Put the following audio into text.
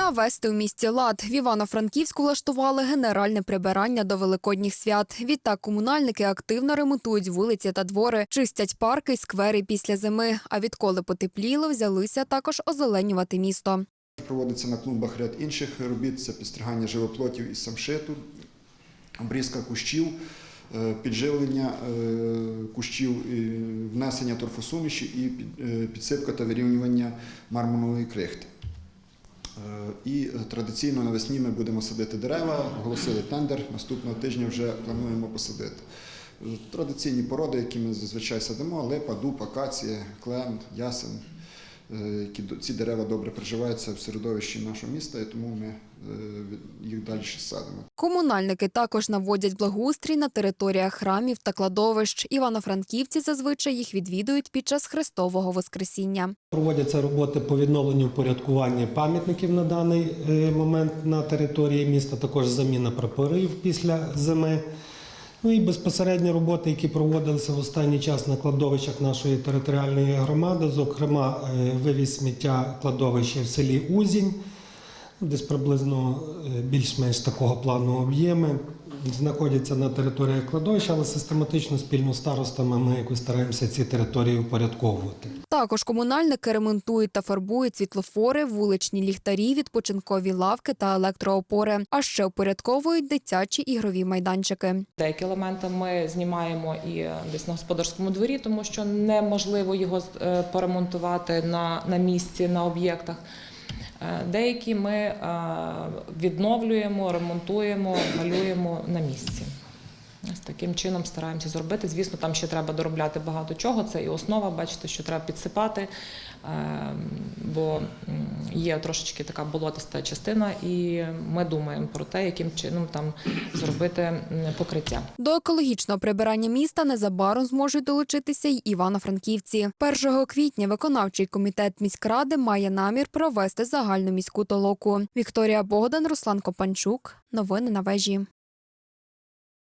Навести у місті лад в Івано-Франківську влаштували генеральне прибирання до великодніх свят. Відтак комунальники активно ремонтують вулиці та двори, чистять парки й сквери після зими. А відколи потепліло, взялися також озеленювати місто. Проводиться на клумбах ряд інших робіт: це підстригання живоплотів із самшиту, обрізка кущів, е, підживлення е, кущів, внесення торфосуміші і е, підсипка та вирівнювання мармурової крихти. Е, І традиційно навесні ми будемо садити дерева, оголосили тендер. Наступного тижня вже плануємо посадити. Е, Традиційні породи, які ми зазвичай садимо: липа, дуб, акація, клен, ясен. е, ці дерева добре приживаються в середовищі нашого міста, і тому ми далі садимо. Комунальники також наводять благоустрій на територіях храмів та кладовищ. Івано-франківці зазвичай їх відвідують під час Христового Воскресіння. Проводяться роботи по відновленню впорядкування пам'ятників на даний е, момент на території міста, також заміна прапорів після зими. Ну і безпосередні роботи, які проводилися в останній час на кладовищах нашої територіальної громади, зокрема, е, вивіз сміття кладовища в селі Узінь, десь приблизно е, більш-менш такого плану об'єми. Знаходяться на території кладовища, але систематично спільно з старостами ми якось стараємося ці території упорядковувати. Також комунальники ремонтують та фарбують світлофори, вуличні ліхтарі, відпочинкові лавки та електроопори. А ще упорядковують дитячі ігрові майданчики. Деякі елементи ми знімаємо і е, десь на господарському дворі, тому що неможливо його е, поремонтувати на, на місці, на об'єктах. Е, Деякі ми е, відновлюємо, ремонтуємо, малюємо на місці. З таким чином стараємося зробити. Звісно, там ще треба доробляти багато чого. Це і основа, бачите, що треба підсипати, е, бо є трошечки така болотиста частина, і ми думаємо про те, яким чином там зробити покриття. До екологічного прибирання міста незабаром зможуть долучитися й івано-франківці. 1 квітня виконавчий комітет міськради має намір провести загальну міську толоку. Вікторія Богдан, Руслан Копанчук. Новини на вежі.